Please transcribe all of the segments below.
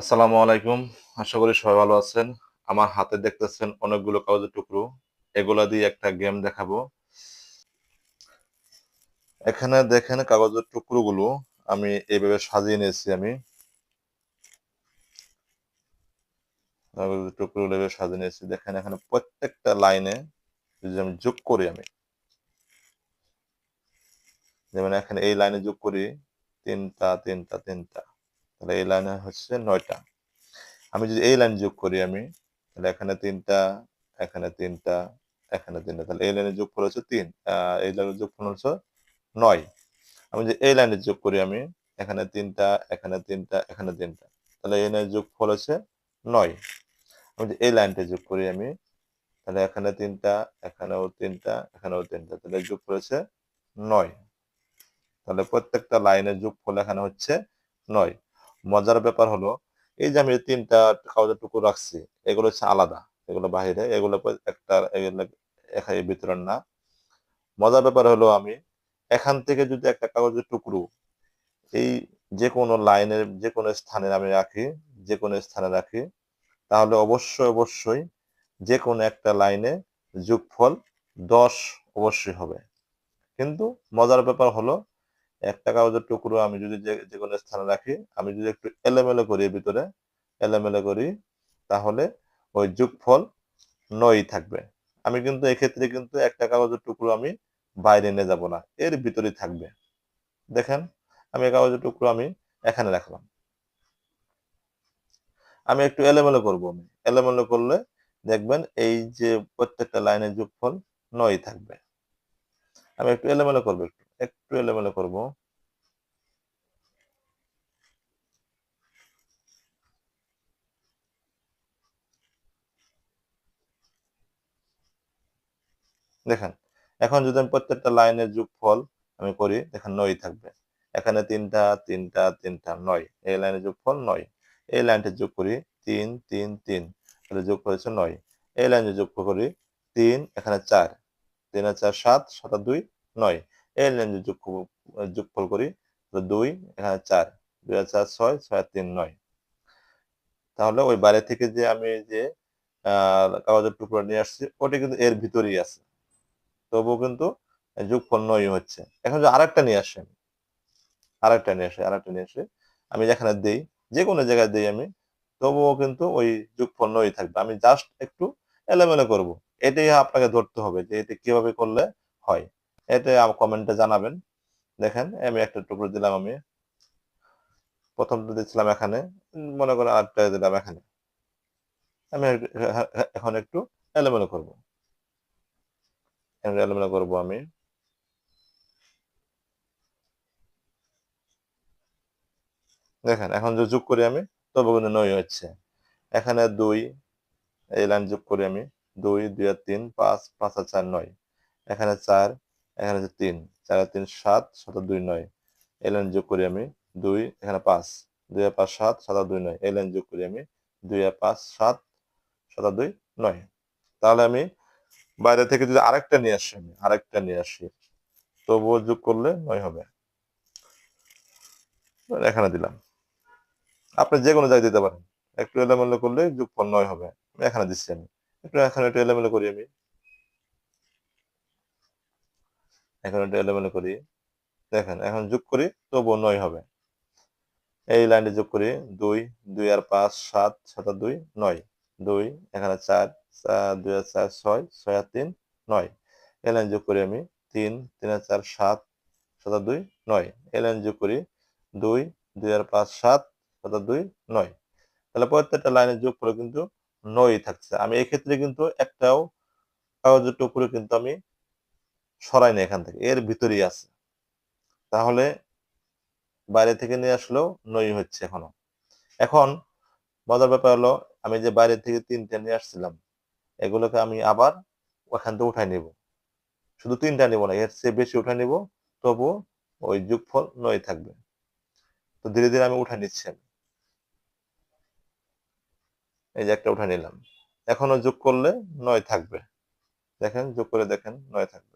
আসসালামু আলাইকুম। আশা করি সবাই ভালো আছেন। আমার হাতে দেখতেছেন অনেকগুলো কাগজের টুকরো। এগুলা দিয়ে একটা গেম দেখাবো। এখানে দেখেন কাগজের টুকরোগুলো আমি এইভাবে সাজিয়ে নিয়েছি আমি। কাগজের টুকরোগুলো এভাবে সাজিয়ে নিয়েছি। দেখেন এখানে প্রত্যেকটা লাইনে যদি আমি যোগ করি আমি। যেমন এখানে এই লাইনে যোগ করি, তিনটা তিনটা তিনটা। তাহলে এই লাইনে হচ্ছে নয়টা। আমি যদি এই লাইন যোগ করি আমি, তাহলে এখানে তিনটা এখানে তিনটা এখানে তিনটা, তাহলে এই লাইনে যোগ হচ্ছে তিন এই লাইনের যোগ হচ্ছে নয়। আমি যদি এই লাইনে যোগ করি আমি, এখানে তিনটা এখানে তিনটা এখানে তিনটা, তাহলে এই লাইনের যোগ ফল হচ্ছে নয়। আমি যে এই লাইনটা যোগ করি আমি, তাহলে এখানে তিনটা, এখানেও তিনটা এখানেও তিনটা, তাহলে যোগ করেছে নয়। তাহলে প্রত্যেকটা লাইনের যোগফল এখানে হচ্ছে নয়। মজার ব্যাপার হলো, এই যে আমি তিনটা কাগজের টুকু রাখছি, এগুলো হচ্ছে আলাদা, এগুলো বাহিরে, এগুলো একটা এখানে বিতরণ না। মজার ব্যাপার হলো আমি এখান থেকে যদি একটা কাগজের টুকরো এই যে কোনো লাইনের যে কোনো স্থানে আমি রাখি যে কোনো স্থানে রাখি, তাহলে অবশ্যই অবশ্যই যে কোনো একটা লাইনে যোগফল দশ অবশ্যই হবে। কিন্তু মজার ব্যাপার হলো একটা কাগজের টুকরো আমি যদি যে কোনো স্থানে রাখি, আমি যদি একটু এলোমেলো করি ভিতরে, এলোমেলো করি, তাহলে ওই যোগফল নয় থাকবে। আমি কিন্তু এক্ষেত্রে কিন্তু একটা কাগজের টুকরো আমি বাইরে নিয়ে যাব না, এর ভিতরেই থাকবে। দেখেন, আমি কাগজের টুকরো আমি এখানে রাখলাম। আমি একটু এলোমেলো করব আমি। এলোমেলো করলে দেখবেন এই যে প্রত্যেকটা লাইনের যোগফল নয় থাকবে। আমি একটু এলোমেলো করব একটু। একটু এলোমেলো করব। দেখেন, এখন যদি আমি প্রত্যেকটা লাইনের যোগফল আমি করি, দেখেন নয় থাকবে। এখানে তিনটা তিনটা তিনটা, নয়। এই লাইনের যোগফল নয়। এই লাইনটা যোগ করি, তিন তিন তিন। তাহলে যোগ করেছে নয়। এই লাইনে যোগ করি, তিন, এখানে চার। তিন চার, সাত সাত দুই, নয়। এই লাইনে যোগ যোগফল করি দুই, এখানে চার, দুই আর চার ছয় ছয় তিন নয়। তাহলে ওই বাইরে থেকে যে আমি যে কাগজের টুকরো নিয়ে আসছি, ওটা কিন্তু এর ভিতরেই আছে। তবুও কিন্তু যোগফল নয় হচ্ছে। এখন যদি আরেকটা নিয়ে আসি আমি, আরেকটা নিয়ে আসি, আরেকটা নিয়ে আসি, আমি যেখানে দেই যে কোনো জায়গায় দেই আমি, তবুও কিন্তু ওই যোগফল নয় থাকবে। আমি জাস্ট একটু এলোমেলো করব। এটাই আপনাকে ধরতে হবে যে এটা কীভাবে করলে হয়। এটা কমেন্টে জানাবেন। দেখেন, আমি একটা টুকরো দিলাম আমি। প্রথমটা দিচ্ছিলাম এখানে। মনে করেন আরেকটা দিলাম এখানে। আমি এখন একটু এলোমেলো করব। এলোমেলো করব আমি। দেখেন, এখন যে যোগ করি আমি, তবে কিন্তু নয় হচ্ছে। এখানে দুই, এই লাইন যোগ করি আমি। দুই দুই আর তিন, পাঁচ পাঁচ আর চার, নয়। এখানে চার এখানে হচ্ছে তিন, চার, তিন, সাত সাত দুই, নয়। এই লাইন যোগ করি আমি দুই, এখানে পাঁচ। দুই আর পাঁচ, সাত সাত দুই, নয়। এই লাইন যোগ করি আমি দুই আর পাঁচ, সাত সাত দুই, নয়। তাহলে আমি বাইরে থেকে যদি আরেকটা নিয়ে আসি আমি, আরেকটা নিয়ে আসি, তবুও যোগ করলে নয় হবে। এখানে দিলাম। আপনি যে কোনো জায়গায় দিতে পারেন। একটু এলোমেলো করলে যোগফল নয় হবে। আমি এখানে দিচ্ছি আমি। একটু এখানে একটু এলোমেলো করি আমি। এখন একটু এলোমেলো করি। দেখেন, এখন যোগ করি, তবুও নয় হবে। এই লাইনে যোগ করি, দুই দুই আর পাঁচ, সাত সাত আর দুই, নয়। দুই, এখানে চার চার, দুই আর চার, ছয় ছয় আর তিন, নয়। এই লাইন যোগ করি আমি, তিন তিন আর চার, সাত সাত আর দুই, নয়। এই লাইন যোগ করি, দুই দুই আর পাঁচ, সাত সাত আর দুই, নয়। তাহলে প্রত্যেকটা লাইনের যোগ করে কিন্তু নয় থাকছে। আমি এক্ষেত্রে কিন্তু একটাও কাগজের টুকরো কিন্তু আমি সরাই না এখান থেকে, এর ভিতরেই আছে। তাহলে বাইরে থেকে নিয়ে আসলেও নই হচ্ছে এখনও। এখন মজার ব্যাপার হলো, আমি যে বাইরে থেকে তিনটা নিয়ে আসছিলাম, এগুলোকে আমি আবার ওখান থেকে উঠাই নিব। শুধু তিনটা নিব না, এর চেয়ে বেশি উঠাই নিব তবু ওই যোগফল নয় থাকবে। তো ধীরে ধীরে আমি উঠাই নিচ্ছি আমি। এই যে একটা উঠে নিলাম। এখনও যোগ করলে নয় থাকবে। দেখেন, যোগ করে দেখেন, নয় থাকবে।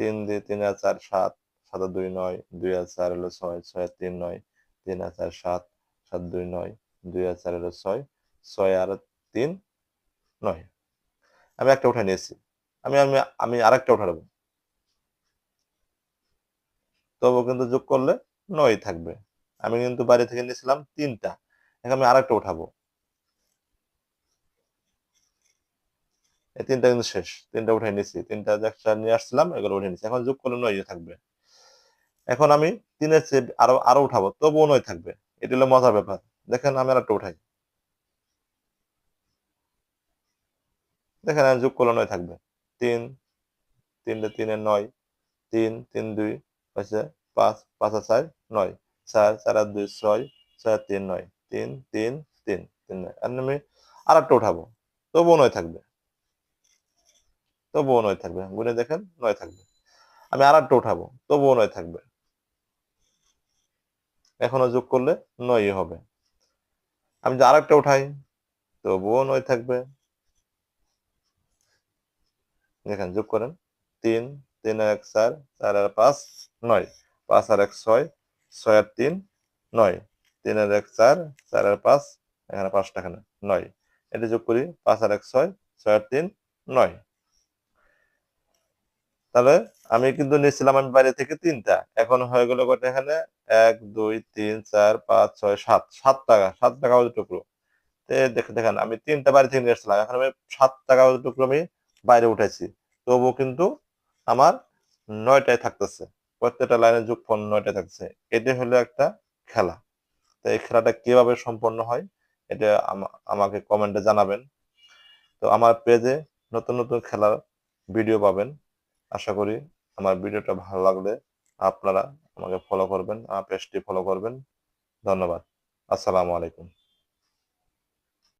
তিন দিয়ে তিন আর চার সাত সাত দুই নয়, দুই আর চার হলো ছয় ছয় তিন নয়, তিন আর চার সাত সাত দুই নয়, দুই আর চার হলো ছয় ছয় আর তিন নয়। আমি একটা উঠে নিয়েছি। আমি আমি আমি আরেকটা উঠে নেব তবু কিন্তু যোগ করলে নয় থাকবে। আমি কিন্তু বাইরে থেকে নিয়েছিলাম তিনটা। এখন আমি আরেকটা উঠাবো। তিনটা কিন্তু শেষ। তিনটা উঠে নিয়েছি তিনটা একটা নিয়ে আসছিলাম, এগুলো উঠে নিছি। এখন যোগ করলে নয় থাকবে। এখন আমি তিনের চেয়ে আরও আরও উঠাবো, তবুও নয় থাকবে। এটি হলো মজার ব্যাপার। দেখেন আমি আরেকটা উঠাই। দেখেন যোগ করলে নয় থাকবে। তিন, তিনটে তিনে নয়, তিন তিন, দুই হচ্ছে পাঁচ পাঁচ, আর চার, নয়। চার চার, আর দুই, ছয় ছয়, আর তিন, নয়। তিন তিন তিন তিন, নয়। আর আমি আর একটা উঠাবো। তবুও নয় থাকবে। তবুও নয় থাকবে। গুনে দেখেন, নয় থাকবে। আমি আর একটা উঠাবো, তবুও নয় থাকবে। এখনও যোগ করলে নয়ই হবে। আমি যদি আরেকটা উঠাই, তবুও নয় থাকবে। দেখেন, যোগ করেন। তিন তিন এক, চার চার আর পাঁচ, নয়। পাঁচ আর এক, ছয় ছয় আর তিন, নয়। তিন আর এক, চার চার আর পাঁচ, এখানে পাঁচটা এখানে, নয়। এটা যোগ করি, পাঁচ আর এক, ছয় ছয় আর তিন, নয়। তাহলে আমি কিন্তু নিয়েছিলাম আমি বাইরে থেকে তিনটা। এখন হয়ে গেল কটা এখানে? এক, দুই, তিন, চার, পাঁচ, ছয়, সাত। সাত টাকা সাত টাকা টুকরো। দেখে, দেখেন, আমি তিনটা বাড়ি থেকে নিয়ে আসছিলাম। এখন আমি সাত টাকা টুকরো আমি বাইরে উঠেছি তবুও কিন্তু আমার নয়টায় থাকতেছে। প্রত্যেকটা লাইনের ফোন নয়টায় থাকছে এটি হলো একটা খেলা। তো এই খেলাটা কীভাবে সম্পন্ন হয়, এটা আমাকে কমেন্টে জানাবেন। তো আমার পেজে নতুন নতুন খেলার ভিডিও পাবেন। আশা করি আমার ভিডিওটা ভালো লাগলে আপনারা আমাকে ফলো করবেন, আমার পেজটি ফলো করবেন। ধন্যবাদ। আসসালামু আলাইকুম।